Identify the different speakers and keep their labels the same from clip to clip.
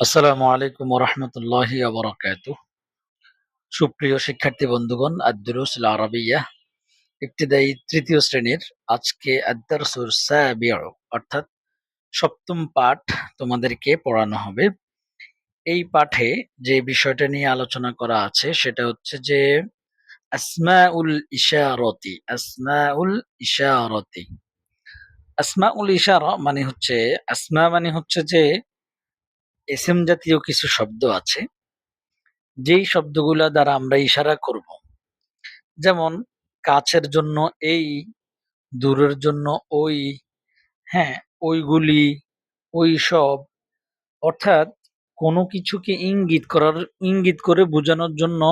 Speaker 1: আসসালামু আলাইকুম রহমতুল্লাহি আবরাকাত সুপ্রিয় শিক্ষার্থী বন্ধুগণ আদরুস আরবিয়া ইবতিদায়ী তৃতীয় শ্রেণির আজকে আদারসুর সাবিউ, অর্থাৎ সপ্তম পাঠ তোমাদেরকে পড়ানো হবে। এই পাঠে যে বিষয়টা নিয়ে আলোচনা করা আছে, সেটা হচ্ছে যে আসমা আসমাউল ইশারতি আসমাউল ইশারতি। আসমাউল ইশারা মানে হচ্ছে, আসমা মানে হচ্ছে যে এসএম জাতীয় কিছু শব্দ আছে, যেই শব্দগুলা দ্বারা আমরা ইশারা করব। যেমন, কাছের জন্য এই, দূরের জন্য ওই হ্যাঁ ওইগুলি ওই সব অর্থাৎ, কোনো কিছুকে ইঙ্গিত করার, ইঙ্গিত করে বোঝানোর জন্য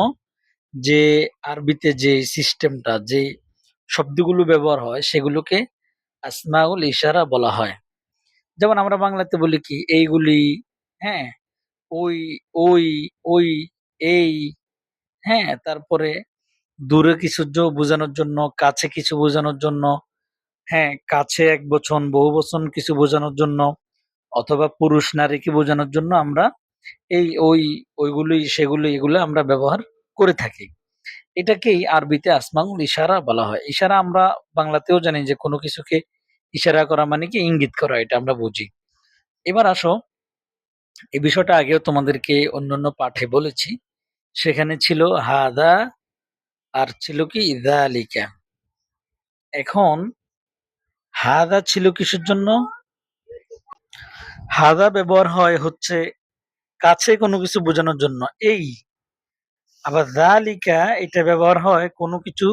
Speaker 1: যে আরবিতে যে সিস্টেমটা, যে শব্দগুলো ব্যবহার হয়, সেগুলোকে আসমাউল ইশারা বলা হয়। যেমন আমরা বাংলাতে বলি কি, এইগুলি হ্যাঁ ওই ওই ওই, এই হ্যাঁ তারপরে দূরে কিছু বোঝানোর জন্য, কাছে কিছু বোঝানোর জন্য হ্যাঁ কাছে এক বচন, বহু বচন কিছু বোঝানোর জন্য, অথবা পুরুষ নারীকে বোঝানোর জন্য আমরা এই, ওই ওইগুলি সেগুলি এগুলো আমরা ব্যবহার করে থাকি। এটাকেই আরবিতে আসমাউল ইশারা বলা হয়। ইশারা আমরা বাংলাতেও জানি যে কোনো কিছুকে ইশারা করা মানে কি ইঙ্গিত করা, এটা আমরা বুঝি। এবার আসো এই বিষয়টা আগেও তোমাদেরকে অন্যান্য পাঠে বলেছি। সেখানে ছিল হাদা আর ছিল কি ইদালিকা এখন হাদা ছিল কিসের জন্য? হাদা ব্যবহার হয় হচ্ছে কাছে কোনো কিছু বোঝানোর জন্য। এই আবার দালিকা এটা ব্যবহার হয় কোনো কিছু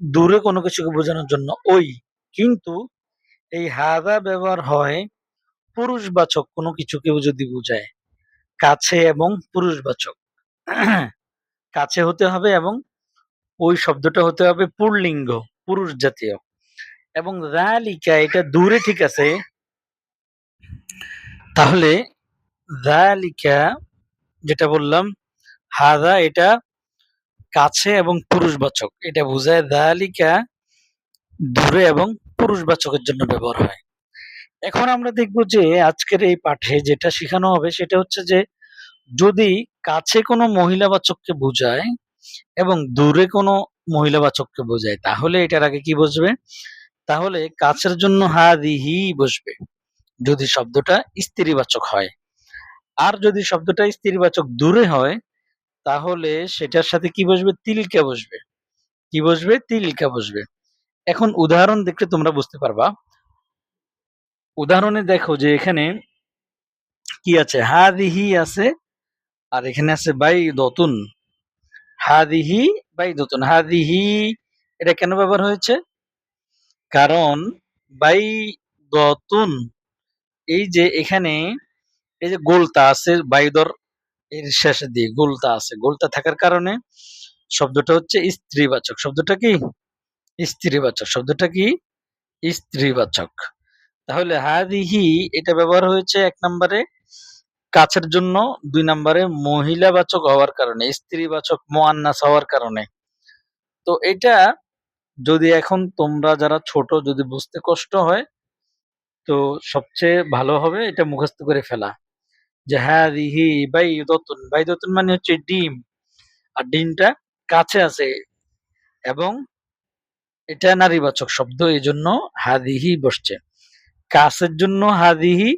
Speaker 1: দূরে কোনো কিছুকে বোঝানোর জন্য। ওই কিন্তু এই হাদা ব্যবহার হয় পুরুষবাচক কোনো কিছুকে যদি বোঝায়, কাছে এবং পুরুষবাচক। কাছে হতে হবে এবং ওই শব্দটা হতে হবে পুরলিঙ্গ, পুরুষ জাতীয়। এবং দালিকা এটা দূরে ঠিক আছে। তাহলে দালিকা যেটা বললাম, হাদা এটা কাছে এবং পুরুষবাচক। এটা বোঝায় দালিকা দূরে এবং পুরুষবাচকের জন্য ব্যবহার হয়। এখন আমরা দেখব যে আজকের এই পাঠে যেটা শেখানো হবে সেটা হচ্ছে যে যদি কাছে কোনো মহিলাবাচককে বোঝায় এবং দূরে কোনো মহিলাবাচককে বোঝায়, তাহলে এটার আগে কি বসবে? তাহলে কাছের জন্য হাদিহি বসবে। যদি শব্দটা স্ত্রীবাচক হয়। আর যদি শব্দটা স্ত্রীবাচক দূরে হয়, তাহলে সেটার সাথে কি বসবে? তিলকা বসবে। কি বসবে? তিলকা বসবে। এখন উদাহরণ দেখলে তোমরা বুঝতে পারবা। উদাহরণে দেখো যে এখানে কি আছে? হাদিহি আছে আর এখানে আছে বাই দতুন হাদিহি বাই দতুন হাদিহি, এটা কেন ব্যবহার হয়েছে? কারণ বাই দতুন এই যে এখানে, এই যে গোলতা আছে বাইদর, এর শেষে দিয়ে গোলতা আছে। গোলতা থাকার কারণে শব্দটা হচ্ছে স্ত্রীবাচক। শব্দটা কি? স্ত্রীবাচক। শব্দটা কি? স্ত্রীবাচক। তাহলে হাদিহি এটা ব্যবহার হয়েছে এক নম্বরে কাছের জন্য, দুই নম্বরে মহিলাবাচক হওয়ার কারণে, স্ত্রীবাচক মোয়ান্নাস হওয়ার কারণে। তো এটা যদি এখন তোমরা যারা ছোট যদি বুঝতে কষ্ট হয়, তো সবচেয়ে ভালো হবে এটা মুখস্থ করে ফেলা। যে হ্যাঁ বাই দতুন বাই দতুন মানে হচ্ছে ডিম। আর ডিমটা কাছে আছে এবং এটা নারীবাচক শব্দ এই জন্য হাদিহি বসছে। কাছের জন্য হাদিহি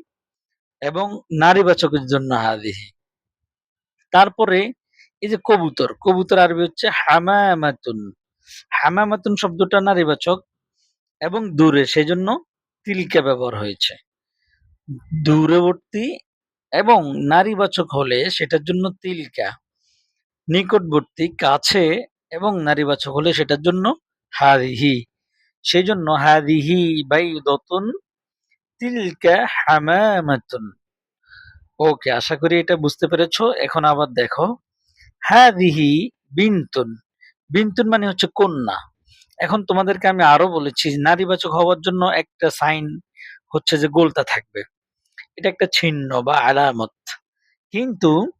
Speaker 1: এবং নারীবাচকের জন্য হাদিহি। তারপরে এই যে কবুতর কবুতর আরবি হচ্ছে হামামাতুন। হামামাতুন শব্দটা নারীবাচক এবং দূরে সেই জন্য তিলকা ব্যবহার হয়েছে। দূরবর্তী এবং নারীবাচক হলে সেটার জন্য তিলকা। নিকটবর্তী, কাছে এবং নারীবাচক হলে সেটার জন্য হাদিহি। সেই জন্য হাদিহি বাই দতুন তিলকা হামামাতুন। ওকে, আশা করি এটা বুঝতে পেরেছ। এখন আবার দেখো। হাদিহি বিনতুন। বিনতুন মানে হচ্ছে কন্যা। এখন তোমাদেরকে আমি আরও বলেছি, নারীবাচক হওয়ার জন্য একটা সাইন হচ্ছে যে গোলতা থাকবে। এটা একটা চিহ্ন বা আলামত। কিন্তু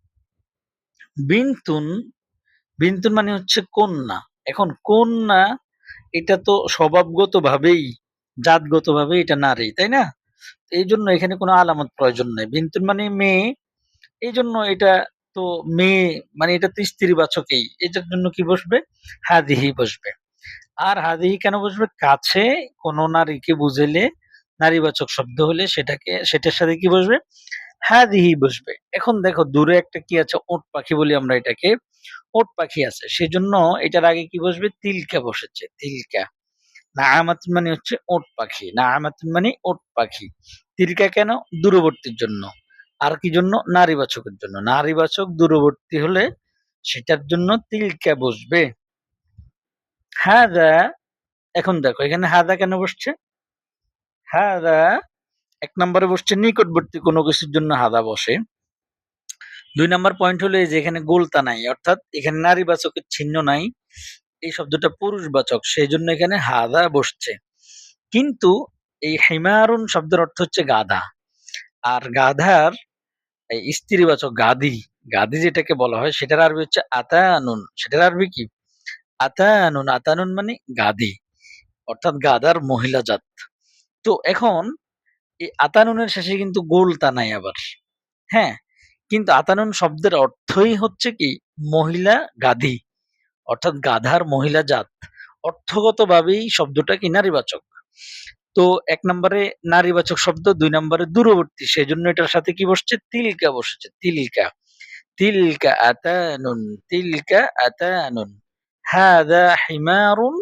Speaker 1: বিনতুন বিনতুন মানে হচ্ছে কন্যা। এখন কন্যা, এটা তো স্বভাবগত ভাবেই জাতগত ভাবে এটা নারী, তাই না? এই জন্য এখানে কোনো আলামত প্রয়োজন নেই। বিনতুন মানে মেয়ে এই জন্য এটা তো মেয়ে মানে এটা তো স্ত্রীবাচকেই এটার জন্য কি বসবে? হাদিহি বসবে। আর হাদিহি কেন বসবে? কাছে কোন নারীকে বুঝেলে নারীবাচক শব্দ হলে সেটাকে, সেটার সাথে কি বসবে? হাদিহি বসবে। এখন দেখো, দূরে একটা কি আছে? ওট পাখি বলি আমরা এটাকে। ওট পাখি আছে। সেজন্য এটার আগে কি বসবে? তিলকা বসেছে, তিলকা। নাআমাতুন মানে হচ্ছে ওট পাখি নাআমাতুন মানে ওট পাখি। তিলকা কেন? দূরবর্তীর জন্য। আর কি জন্য? নারীবাচকের জন্য। নারীবাচক দূরবর্তী হলে সেটার জন্য তিলকা বসবে। হাদা, এখন দেখো, এখানে হাদা কেন বসছে? হাদা, এক নম্বরে বসছে নিকটবর্তী কোনো কিছুর জন্য হাদা বসে। দুই নাম্বার পয়েন্ট হলো এই যে এখানে গোলতা নাই, অর্থাৎ এখানে নারীবাচকের চিহ্ন নাই। এই শব্দটা পুরুষবাচক সেই জন্য এখানে হাদা বসছে। কিন্তু এই হিমারুন শব্দের অর্থ হচ্ছে গাধা। আর গাধার স্ত্রীবাচক গাদি গাদি যেটাকে বলা হয়, সেটার আরবি হচ্ছে আতানুন। সেটার আরবি কি? আতানুন আতানুন মানে গাদি অর্থাৎ গাদার মহিলা জাত। তো এখন এই আতানুনের শেষে কিন্তু গোলতা নাই আবার। হ্যাঁ কিন্তু আতানুন শব্দের অর্থই হচ্ছে কি? মহিলা গাধি। অর্থাৎ গাধার মহিলা জাত, অর্থগতভাবেই শব্দটা কি নারীবাচক? তো এক নম্বরে নারীবাচক শব্দ, দুই নম্বরে দূরবর্তী সেই জন্য এটার সাথে কি বসছে? তিলকা বসেছে, তিলকা। তিলকা আতানুন তিলকা আতানুন। হাদা হিমারুন,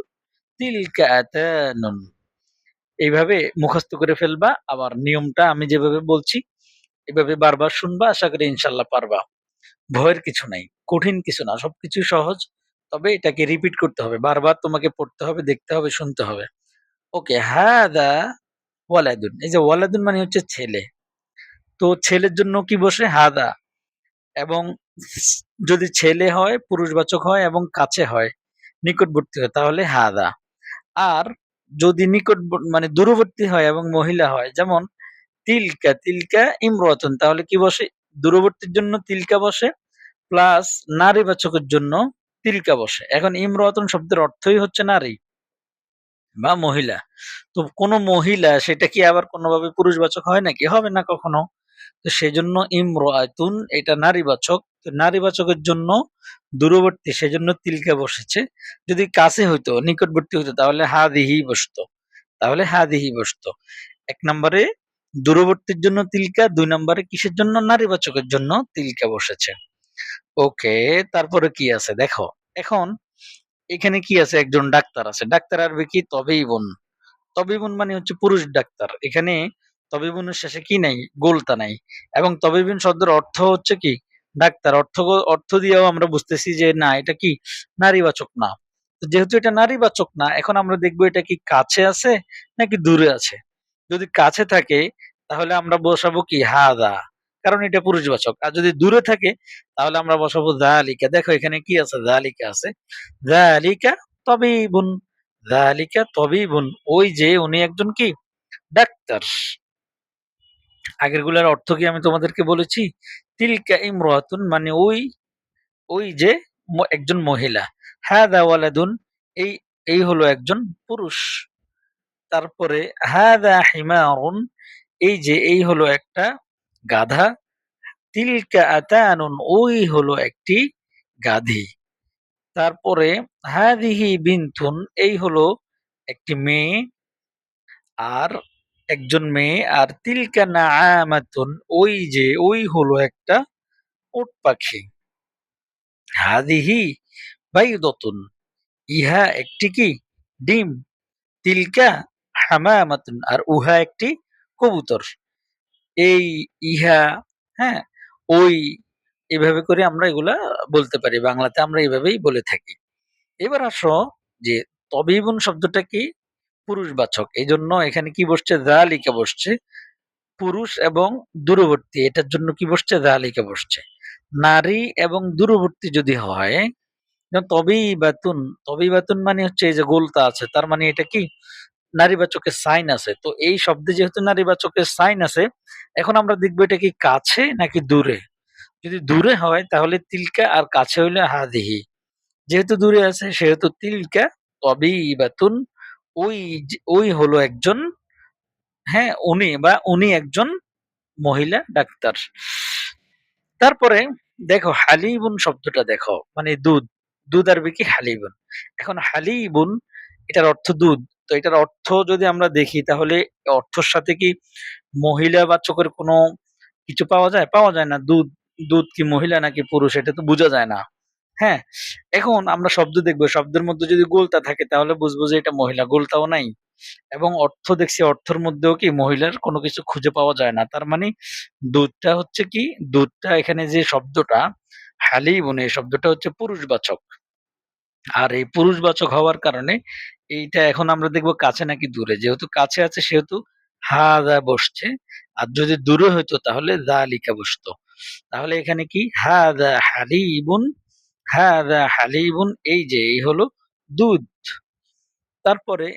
Speaker 1: তিলকা আতানুন। এইভাবে মুখস্থ করে ফেলবা, আবার নিয়মটা আমি যেভাবে বলছি, এভাবে বারবার শুনবা, আশা করি ইনশাল্লাহ পারবা। ভয়ের কিছু নাই, কঠিন কিছু না, সবকিছু সহজ। তবে এটাকে রিপিট করতে হবে। বারবার তোমাকে পড়তে হবে, দেখতে হবে, শুনতে হবে। ওকে হাদা ওয়ালাদুন। এই যে ওয়ালাদুন মানে হচ্ছে ছেলে। তো ছেলের জন্য কি বসে? হাদা। এবং যদি ছেলে হয়, পুরুষবাচক হয় এবং কাছে হয়, নিকটবর্তী হয়, তাহলে হাদা। আর যদি নিকট মানে দূরবর্তী হয় এবং মহিলা হয়, যেমন তিলকা তিলকা ইমরাতুন, তাহলে কি বসে? দূরবর্তীর জন্য তিলকা বসে প্লাস নারীবাচকের জন্য তিলকা বসে। এখন ইমরাতুন শব্দের অর্থই হচ্ছে নারী বা মহিলা। তো কোনো মহিলা সেটা কি আবার কোনোভাবে পুরুষবাচক হয় নাকি? হবে না কখনো। তো সেই জন্য ইমরাতুন এটা নারীবাচক। তো নারীবাচকের জন্য দূরবর্তী সেজন্য তিলকা বসেছে। যদি কাছে হইতো, নিকটবর্তী হইতো, তাহলে হা দিহি বসতো। তাহলে হা দিহি বসতো। এক নম্বরে দূরবর্তীর জন্য তিলকা, দুই নম্বরে কিসের জন্য? নারীবাচকের জন্য তিলকা বসেছে। ওকে, তারপরে কি আছে? দেখো, এখন এখানে কি আছে? একজন ডাক্তার আছে। ডাক্তার আরবি কি? তবেই বোন। তবেই বোন মানে হচ্ছে পুরুষ ডাক্তার। এখানে তবিবুনের শেষে কি নাই? গোলতা নাই। এবং তবিবুন শব্দের অর্থ হচ্ছে কি? ডাক্তার। অর্থ অর্থ দিয়েও আমরা বুঝতেছি যে না, এটা কি? নারীবাচক না। যেহেতু এটা নারীবাচক না, এখন আমরা দেখব এটা কি কাছে আছে নাকি দূরে আছে? যদি কাছে থাকে, তাহলে আমরা বসাবো কি? হাদা। কারণ এটা পুরুষবাচক। আর যদি দূরে থাকে, তাহলে আমরা বসাবো জালিকা দেখো, এখানে কি আছে? জালিকা আছে। জালিকা তবিবুন জালিকা তবিবুন ওই যে উনি একজন কি? ডাক্তার। আগেরগুলার অর্থ কি আমি তোমাদেরকে বলেছি? তিলকা ইমরাতুন মানে ওই ওই যে একজন মহিলা। হাদা ওয়ালাদুন, এই এই হলো একজন পুরুষ। তারপরে হাদা হিমারুন, এই যে, এই হলো একটা গাধা। তিলকা আতানুন, ওই হলো একটি গাধি। তারপরে, হাদিহি বিনথুন, এই হলো একটি মেয়ে আর একজন মেয়ে, আর তিলকা নাআমাতুন, ওই যে, ওই হলো একটা উট পাখি। হাদিহি বাইদতুন, ইহা একটি কি? ডিম। তিলকা হামামাতুন, আর উহা একটি কবুতর। এই ইহা হ্যাঁ ওই এভাবে করে আমরা এগুলা বলতে পারি। বাংলাতে আমরা এভাবেই বলে থাকি। এবার আসো যে তবিবুন শব্দটা কি? পুরুষবাচক। এই জন্য এখানে কি বসছে? জালিকা বসছে। পুরুষ এবং দূরবর্তী, এটার জন্য কি বসছে? জালিকা বসছে। নারী এবং দূরবর্তী যদি হয় তবেই বাতুন তবেই বাতুন মানে হচ্ছে এই যে গোলতা আছে, তার মানে এটা কি? নারীবাচকের সাইন আছে। তো এই শব্দে যেহেতু নারীবাচকের সাইন আছে, এখন আমরা দেখব এটা কি কাছে নাকি দূরে? যদি দূরে হয়, তাহলে তিলকা আর কাছে হইলে হাদিহি। যেহেতু দূরে আছে, সেহেতু তিলকা, তবেই বাতুন ওই ওই হলো একজন হ্যাঁ উনি বা উনি একজন মহিলা ডাক্তার। তারপরে দেখো হালিবুন শব্দটা দেখো মানে দুধ। দুধ আরবি কি হালিবুন এখন হালিবুন এটার অর্থ দুধ। তো এটার অর্থ যদি আমরা দেখি, তাহলে অর্থর সাথে কি মহিলা বাচকের কোনো কিছু পাওয়া যায়? পাওয়া যায় না। দুধ দুধ কি মহিলা নাকি পুরুষ? এটা তো বোঝা যায় না। হ্যাঁ এখন আমরা শব্দ দেখব। শব্দের মধ্যে যদি গোলতা থাকে, তাহলে বুঝব যে এটা মহিলা। গোলতাও নাই। এবং অর্থ দেখছি, অর্থের মধ্যেও কি মহিলার কোনো কিছু খুঁজে পাওয়া যায় না। তার মানে দুধটা হচ্ছে কি, দুধটা এখানে যে শব্দটা হালিবুন এই শব্দটা হচ্ছে পুরুষবাচক। আর এই পুরুষবাচক হওয়ার কারণে এইটা এখন আমরা দেখব কাছে নাকি দূরে। যেহেতু কাছে আছে, সেহেতু হাদা বসছে। আর যদি দূরে হইতো তাহলে জালিকা বসতো। তাহলে এখানে কি? হাদা হালিবুন হাদা হালিবুন এই যে, এই হলো দুধ। তারপরে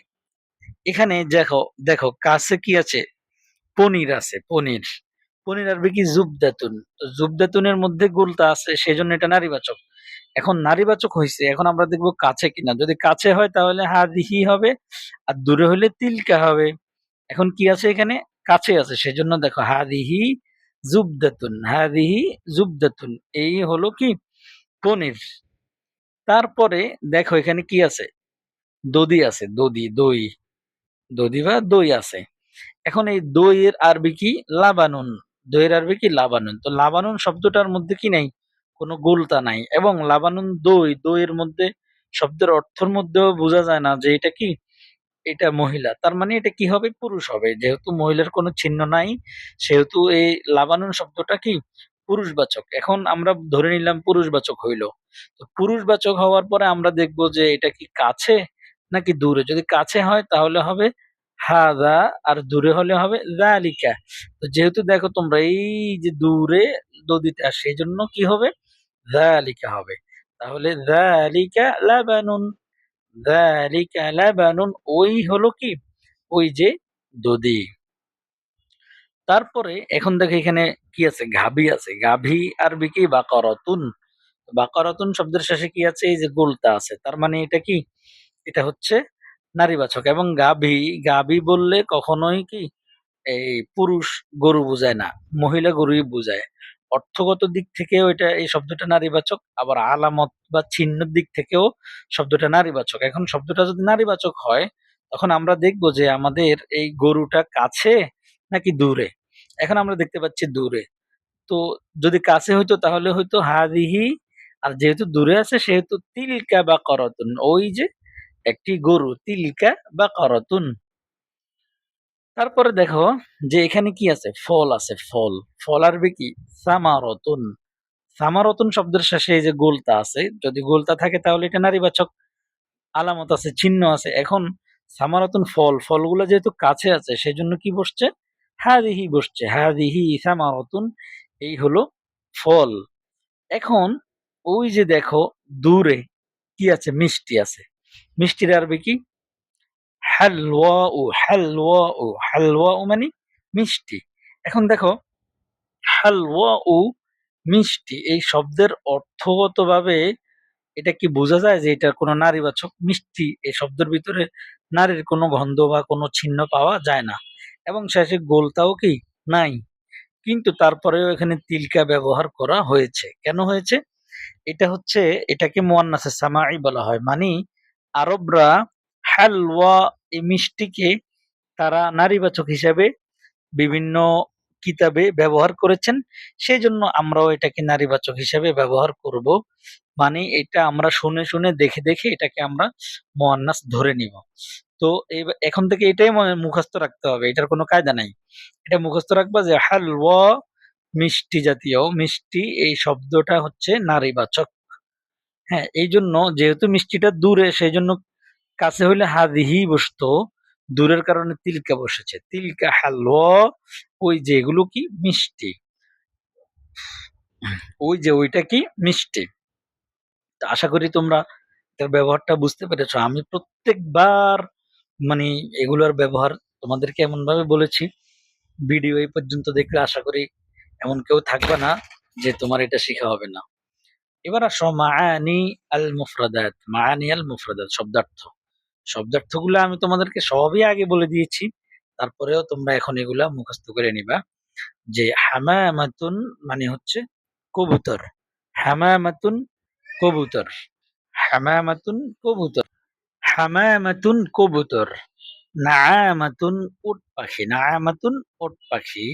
Speaker 1: এখানে দেখো দেখো, কাছে কি আছে? পনির আছে, পনির। পনির আরবি কি? জুবদাতুন। জুবদাতুনের মধ্যে গুলতা আছে, সেজন্য এটা নারীবাচক। এখন নারীবাচক হয়েছে এখন আমরা দেখব কাছে কিনা। যদি কাছে হয় তাহলে হাদিহি হবে, আর দূরে হলে তিলকা হবে। এখন কি আছে এখানে? কাছে আছে, সেজন্য দেখো, হাদিহি জুবদাতুন হাদিহি জুবদাতুন। এই হলো কি? পনির। তারপরে দেখো এখানে কি আছে? দদি আছে দদি দই। দদি বা দই আছে। এখন এই দইয়ের আরবি কি? লাবানুন। দইয়ের আরবি কি? লাবানুন। তো লাবানুন শব্দটার মধ্যে কি নাই? কোনো গোলতা নাই এবং লাবানুন দই, দইয়ের মধ্যে শব্দের অর্থের মধ্যেও বোঝা যায় না যে এটা কি? এটা মহিলা। তার মানে এটা কি হবে পুরুষ হবে? যেহেতু মহিলার কোনো চিহ্ন নাই, সেহেতু এই লাবানুন শব্দটা কি? পুরুষবাচক। এখন আমরা ধরে নিলাম পুরুষবাচক হইল। তো পুরুষবাচক হওয়ার পরে আমরা দেখব যে এটা কি কাছে নাকি দূরে? যদি কাছে হয় তাহলে হবে হাদা, আর দূরে হলে হবে জালিকা তো যেহেতু দেখো তোমরা এই যে দূরে দদিটা সেই জন্য কি হবে? জালিকা হবে। তাহলে জালিকা লাবানুন জালিকা লাবানুন ওই হলো কি? ওই যে দধি। তারপরে এখন দেখো এখানে কি আছে? গাভী আছে। গাভী আরবি কি? বাকরাতুন। বাকরাতুন শব্দের শেষে কি আছে? এই যে গোলতা আছে। তার মানে এটা কি? এটা হচ্ছে নারীবাচক। এবং গাভী গাভী বললে কখনোই কি? এই পুরুষ গরু বোঝায় না। মহিলা গরুই বোঝায়। অর্থগত দিক থেকেও এটা, এই শব্দটা নারীবাচক, আবার আলামত বা চিহ্নের দিক থেকেও শব্দটা নারীবাচক। এখন শব্দটা যদি নারীবাচক হয়, তখন আমরা দেখব যে আমাদের এই গরুটা কাছে নাকি দূরে? এখন আমরা দেখতে পাচ্ছি দূরে। তো যদি কাছে হইতো, তাহলে হয়তো হাদিহি, আর যেহেতু দূরে আছে, সেহেতু তিলকা বা করতুন। ওই যে একটি গরু, তিলকা বা করতুন। তারপরে দেখো যে এখানে কি আছে? ফল আছে, ফল। ফল আরবি কি? সামারতুন। সামারতুন শব্দের শেষে এই যে গোলতা আছে, যদি গোলতা থাকে তাহলে এটা নারীবাচক আলামত আছে, চিহ্ন আছে। এখন সামারতুন ফল, ফলগুলো যেহেতু কাছে আছে, সেজন্য কি বসছে? হাদিহি বসছে। হাদিহি সামারতুন, এই হলো ফল। এখন ওই যে দেখো দূরে কি আছে? মিষ্টি আছে। মিষ্টির আরবি কি? হালওয়া ও হালওয়া ও হালওয়া ও মানে মিষ্টি। এখন দেখো, হালওয়া ও মিষ্টি এই শব্দের অর্থগতভাবে এটা কি বোঝা যায় যে এটা কোনো নারীবাচক? মিষ্টি এই শব্দের ভিতরে নারীর কোনো গন্ধ বা কোনো চিহ্ন পাওয়া যায় না। এবং শেষে গোলতাও কি? নাই। কিন্তু তারপরেও এখানে তিলকা ব্যবহার করা হয়েছে। কেন হয়েছে? এটা হচ্ছে, এটাকে মোয়ান্নাসে সামাই বলা হয়। মানে আরবরা হালওয়া এই মিষ্টিকে তারা নারীবাচক হিসাবে বিভিন্ন কিতাবে ব্যবহার করেছেন। সেই জন্য আমরাও এটাকে নারীবাচক হিসাবে ব্যবহার করব। মানে এটা আমরা শুনে শুনে দেখে দেখে এটাকে আমরা মোয়ান্নাস ধরে নিব। তো এখন থেকে এটাই মুখস্থ রাখতে হবে। এটার কোনো কায়দা নাই। এটা মুখস্থ রাখবা যে হালওয়া মিষ্টি জাতীয়, মিষ্টি এই শব্দটা হচ্ছে নারীবাচক। হ্যাঁ এই জন্য যেহেতু মিষ্টিটা দূরে সেই জন্য কাছে হইলে হাদিহি বসতো, দূরের কারণে তিলকা বসেছে। তিলকা হালওয়া ওই যে এগুলো কি? মিষ্টি। ওই যে ওইটা কি? মিষ্টি। তো আশা করি তোমরা এটার ব্যবহারটা বুঝতে পেরেছ। আমি প্রত্যেকবার মানে এগুলোর ব্যবহার তোমাদেরকে এমন ভাবে বলেছি, ভিডিও এই পর্যন্ত দেখলে আশা করি এমন কেউ থাকবে না যে তোমার এটা শেখা হবে না। এবার আসো মায়ানি আল মুফরাদাত মায়ানি আল মুফরাদাত শব্দার্থ। শব্দার্থগুলো আমি তোমাদেরকে সবই আগে বলে দিয়েছি। তারপরেও তোমরা এখন এগুলা মুখস্থ করে নিবা। যে হামামাতুন মানে হচ্ছে কবুতর। হামামাতুন কবুতর। হামামাতুন কবুতর। হামামাতুন কবুতর। নাআমাতুন উট পাখি নাআমাতুন উট পাখি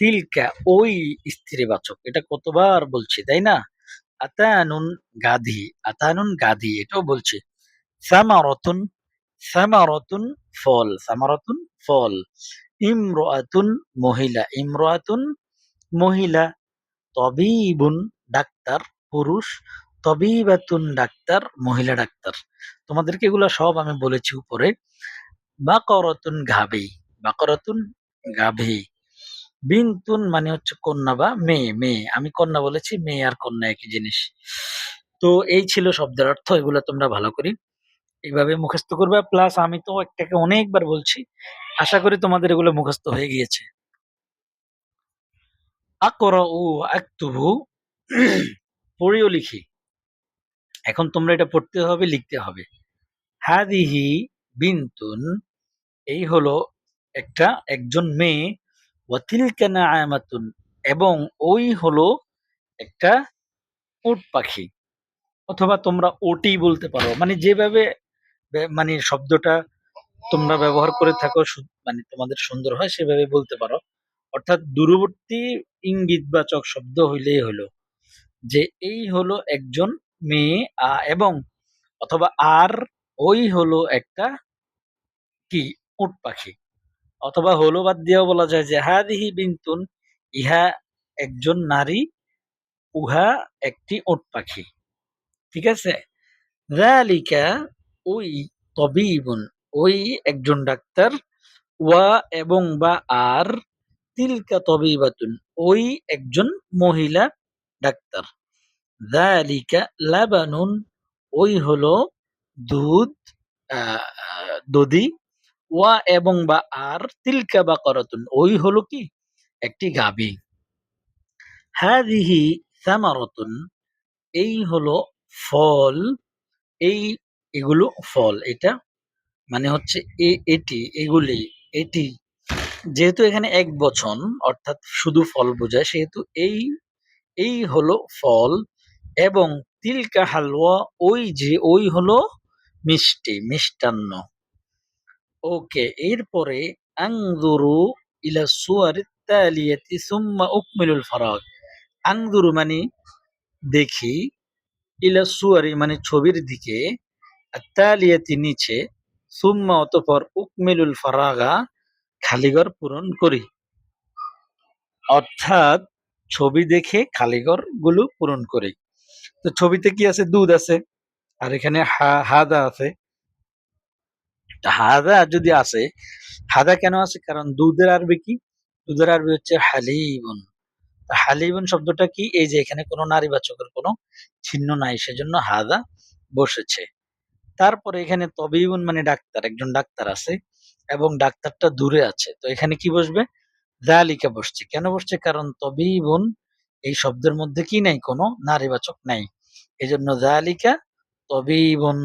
Speaker 1: তিলকা ওই স্ত্রীবাচক। এটা কতবার বলছি, তাই না? আতানুন গাধি। আতানুন গাধি, এটাও বলছি। সামারতুন সামারতুন ফল সামারতুন ফল। ইমরাতুন মহিলা ইমরাতুন মহিলা। তবিবুন ডাক্তার, পুরুষ। তবিবাতুন ডাক্তার, মহিলা ডাক্তার। তোমাদেরকে এগুলো সব আমি বলেছি উপরে। বাকরতুন গাভী বাকরতুন গাভী। বিন্তুন মানে হচ্ছে কন্যা বা মেয়ে মেয়ে। আমি কন্যা বলেছি, মেয়ে আর কন্যা একই জিনিস। তো এই ছিল শব্দের অর্থ, এগুলো তোমরা ভালো করে। এইভাবে মুখস্থ করবে। প্লাস আমি তো একটাকে অনেকবার বলছি, আশা করি তোমাদের এগুলো মুখস্থ হয়ে গিয়েছে। ও পড়িও লিখি। এখন তোমরা এটা পড়তে হবে, লিখতে হবে। হাদিহি বিন্তুন, এই হলো একটা একজন মেয়ে ওয়াতিল ওয়াতিলকা নাআমাতুন, এবং ওই হলো একটা উট পাখি, অথবা তোমরা ওটি বলতে পারো। মানে যেভাবে মানে শব্দটা তোমরা ব্যবহার করে থাকো মানে তোমাদের সুন্দর হয়, সেভাবে বলতে পারো। অর্থাৎ দূরবর্তী ইঙ্গিতবাচক শব্দ হইলেই হলো যে, এই হলো একজন মেয়ে এবং অথবা আর, ওই হলো একটা কি? উট পাখি। অথবা হলো বাদ দিয়েও বলা যায় যে, হাদিহি বিন্তুন, ইহা একজন নারী, উহা একটি উট পাখি। ঠিক আছে? যালিকা ওই তবিবুন ওই একজন ডাক্তার, ওয়া এবং বা আর, তিলকা তবিবাতুন ওই একজন মহিলা ডাক্তার। যালিকা লাবানুন, ওই হলো দুধ দধি, ওয়া এবং বা আর, তিলকা বা করতুন, ওই হলো কি? একটি গাভী। হাদিহি সামারতুন, এই হলো ফল, এই এগুলো ফল। এটা মানে হচ্ছে এ, এটি, এগুলি, এটি। যেহেতু এখানে এক বচন, অর্থাৎ শুধু ফল বোঝায়, সেহেতু এই এই হলো ফল এবং তিলকা হালুয়া ওই যে, ওই হলো মিষ্টি, মিষ্টান্ন। ওকে, এরপরে আংদুরু ইলা সুয়ার তালিয়াতি সুম্মা উকমিলুল ফারাগ। আংদুরু মানে দেখি, ইলা সুয়ারি মানে ছবির দিকে আর তালিয়াতি নিচে সুম্মা অতপর উকমিলুল ফারাগা খালিঘর পূরণ করি। অর্থাৎ ছবি দেখে খালিঘরগুলো পূরণ করি। তো ছবিতে কি আছে? দুধ আছে। আর এখানে হাদা আছে। হাদা যদি আছে হাদা কেন আছে কারণ দুধের আরবি কি? দুধের আরবি হচ্ছে হালিবুন হালিবুন শব্দটা কি? এই যে এখানে কোনো নারীবাচকের কোনো চিহ্ন নাই, সেজন্য হাদা বসেছে। তারপরে এখানে তবিবুন মানে ডাক্তার, একজন ডাক্তার আছে এবং ডাক্তারটা দূরে আছে। তো এখানে কি বসবে? জালিকা বসছে। কেন বসছে? কারণ তবিবুন এই শব্দের মধ্যে কি নাই কোনো? নারীবাচক নাই। এই জন্য জালিকা তবিবুন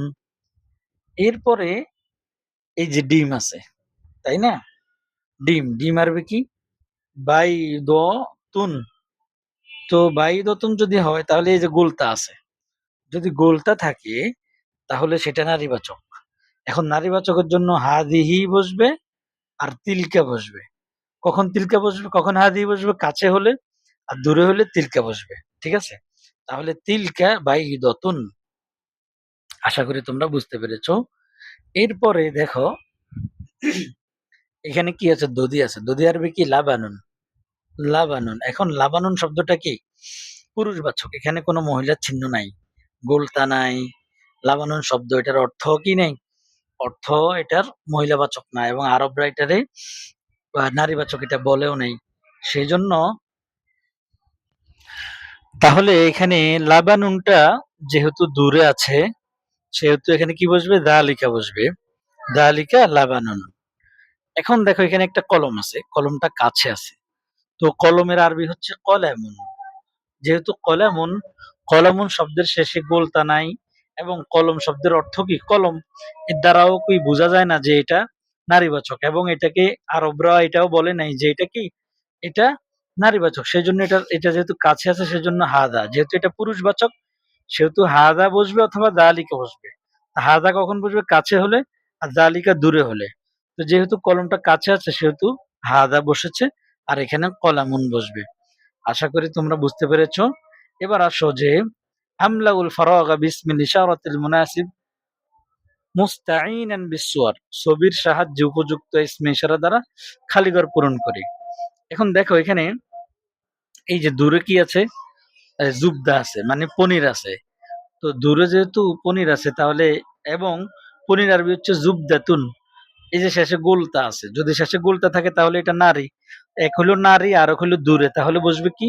Speaker 1: এরপরে এই যে ডিম আছে, তাই না? ডিম ডিম আরবে কি? বাই দ তুন তো বাই দতুন যদি হয়, তাহলে এই যে গোলতা আছে। যদি গোলতা থাকে তাহলে সেটা নারীবাচক। এখন নারীবাচকের জন্য হাদিহি বসবে আর তিলকা বসবে। কখন তিলকা বসবে? কখন হাদিহি বসবে? কাছে হলে আর দূরে হলে তিলকা বসবে। ঠিক আছে? তাহলে তিলকা বাই দতুন আশা করি তোমরা বুঝতে পেরেছ। এরপরে দেখো, এখানে কি আছে? দধি আছে। দধি আরবি কি? লাবানুন। লাবানুন। এখন লাবানুন শব্দটা কি? পুরুষবাচক। এখানে কোনো মহিলার চিহ্ন নাই। গোলতা নাই। লাবানুন শব্দ, এটার অর্থ কি নেই? অর্থ এটার মহিলাবাচক না এবং আরবরা এটারে বা নারীবাচক এটা বলেও নেই। সেই জন্য তাহলে এখানে লাবানুনটা যেহেতু দূরে আছে, সেহেতু এখানে কি বসবে? দালিকা বসবে। দালিকা, লাবানুন। এখন দেখো এখানে একটা কলম আছে, কলমটা কাছে আছে। তো কলমের আরবি হচ্ছে কলামুন। যেহেতু কলামুন কলামুন শব্দের শেষে গোলতা নাই এবং কলম শব্দের অর্থ কি? কলম। এর দ্বারাও কি বোঝা যায় না যে এটা নারীবাচক? এবং এটাকে আরবরা এটাও বলে নাই যে এটা কি? এটা নারীবাচক। সেই জন্য এটা এটা যেহেতু কাছে আছে, সেজন্য হাদা। যেহেতু এটা পুরুষবাচক, সেহেতু হাদা বসবে অথবা দালিকা বসবে। হাদা কখন বসবে? কাছে হলে আর দালিকা দূরে হলে। তো যেহেতু কলমটা কাছে আছে, সেহেতু হাদা বসেছে আর এখানে কলামুন বসবে। আশা করি তোমরা বুঝতে পেরেছ। এবার আসো যে আমলাউল ফারাগা বিসমিল ইশারাতিল মুনাসিব মুস্তাঈনান বিসওয়ার ছবির সাহায্যে উপযুক্ত ইসমে ইশারা দ্বারা খালি ঘর পূরণ করি। এখন দেখো এখানে এই যে দূরে কি আছে? জুবদা আছে মানে পনির আছে। তো দূরে যেহেতু পনির আছে, তাহলে এবং পনির আরবি হচ্ছে জুবদাতুন। এই যে শেষে গোলতা আছে, যদি শেষে গোলতা থাকে তাহলে এটা নারী। এক হলো নারী, আর এক হলো দূরে। তাহলে বসবে কি?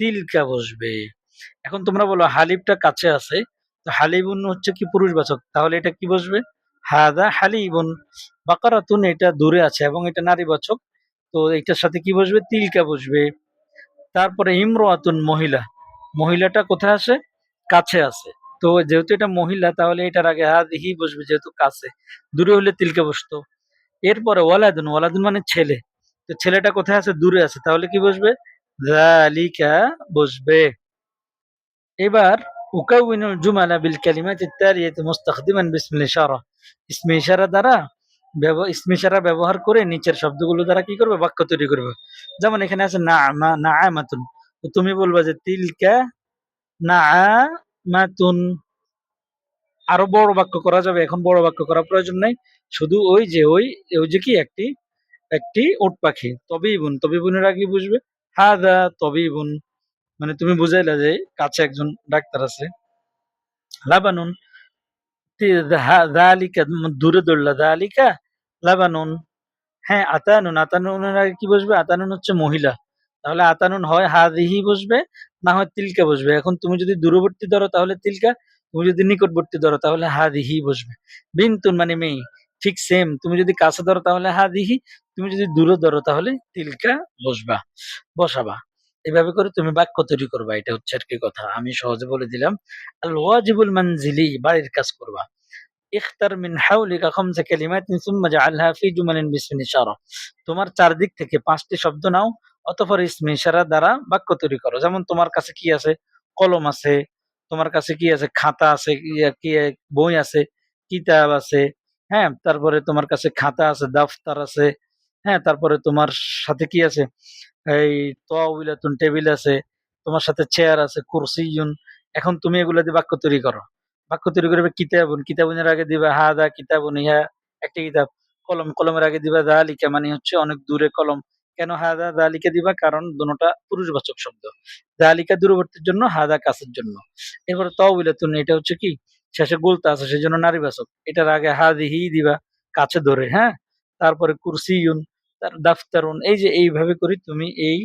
Speaker 1: তিলকা বসবে। এখন তোমরা বলো হালিবটা কাছে আছে। তো হালিবুন হচ্ছে কি পুরুষবাচক তাহলে এটা কি বসবে? হাদা হালিবুন বাকারাতুন, এটা দূরে আছে এবং এটা নারীবাচক তো এটার সাথে কি বসবে? তিলকা বসবে। তারপরে ইমরাতুন, মহিলা। মহিলাটা কোথায় আছে? কাছে আছে। তো যেহেতু এটা মহিলা, তাহলে এটার আগে হা হাদিহি বসবে যেহেতু কাছে। দূরে হলে তিলকা বসতো। এরপরে ওয়ালাদুন ওয়ালাদুন মানে ছেলে। তো ছেলেটা কোথায় আছে? দূরে আছে। তাহলে কি বসবে? বসবে। এবার উকাউইনুল জুমালা বিল কালিমাতি মুস্তাখদিমান বিসমিল ইশারা। ইশারা দ্বারা ইসমে ইশারা ব্যবহার করে নিচের শব্দগুলো দ্বারা কি করবে? বাক্য তৈরি করবে। যেমন এখানে আছে না নাআমাতুন তো তুমি বলবা যে তিলকা নাআমাতুন আরও বড় বাক্য করা যাবে, এখন বড় বাক্য করা প্রয়োজন নাই। শুধু ওই যে ওই ওই যে কি একটি একটি ওট পাখি তবিবুন। তবিবুনের আগে বুঝবে? হাদা তবিবুন। মানে তুমি বুঝাইলা যে কাছে একজন ডাক্তার আছে। লাবানুন হা- যালিকা দূরে দৌড়লা যালিকা লাবানুন। হ্যাঁ আতানুন আতানুনের আগে কি বসবে? আতানুন হচ্ছে মহিলা। তাহলে আতানুন হয় হাদিহি বসবে, না হয় তিলকা বসবে। এখন তুমি যদি দূরবর্তী ধরো তাহলে তিলকা, তুমি যদি নিকটবর্তী ধরো তাহলে হা হাদিহি বসবে। বিনতুন মানে মেয়ে, ঠিক সেম তুমি যদি কাছে ধরো তাহলে হাদিহি, তুমি যদি দূরে ধরো তাহলে তিলকা বসবা, বসাবা। এভাবে করে তুমি বাক্য তৈরি করবা, এটা হচ্ছে আর কি কথা। আমি সহজে বলে দিলাম আল ওয়াজিবুল মানজিলি, বাড়ির কাজ করবা। ইখতার মিন হাউলিকা খামসা কালিমাতিন সুম্মা জাআলহা ফি জুমালিন বিসমিল ইশারা। তোমার চারদিক থেকে পাঁচটি শব্দ নাও, অতঃপর ইসমে ইশারা দ্বারা বাক্য তৈরি করো। যেমন তোমার কাছে কি আছে? কলম আছে। তোমার কাছে কি আছে? খাতা আছে কি, বই আছে, কিতাব আছে। হ্যাঁ তারপরে তোমার কাছে খাতা আছে, দফতর আছে। হ্যাঁ তারপরে তোমার সাথে কি আছে? এই তাওবিলাতুন টেবিল আছে, তোমার সাথে চেয়ার আছে কুরসিয়ুন এখন তুমি এগুলো দিয়ে বাক্য তৈরি করো। বাক্য তৈরি করবে কিতাবুন, কিতাবুনের আগে দিবা হাদা, কিতাবুন, ইহা, একটা কিতাব। কলম, কলমের আগে দিবা দালিকা মানে হচ্ছে অনেক দূরে কলম। কেন হাদা, দালিকা দিবা? কারণ দুটোটা পুরুষবাচক শব্দ। দালিকা দূরবর্তীর জন্য, হাদা কাছের জন্য। এরপরে তাওবিলাতুন এটা হচ্ছে কি? শেষে গোলতা আছে সেই জন্য নারীবাচক। এটার আগে হা হাদিহি দিবা, কাছে ধরে হ্যাঁ? তারপরে কুরসিয়ুন তার দাফতারুন। এই যে এইভাবে করে তুমি এই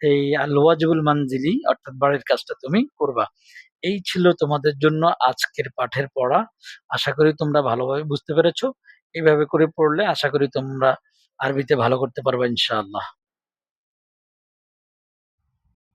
Speaker 1: এই আলওয়াজিবুল মানজিলি, অর্থাৎ বাড়ির কাজটা তুমি করবা। এই ছিল তোমাদের জন্য আজকের পাঠের পড়া। আশা করি তোমরা ভালোভাবে বুঝতে পেরেছ। এইভাবে করে পড়লে আশা করি তোমরা আরবিতে ভালো করতে পারবে ইনশাআল্লাহ।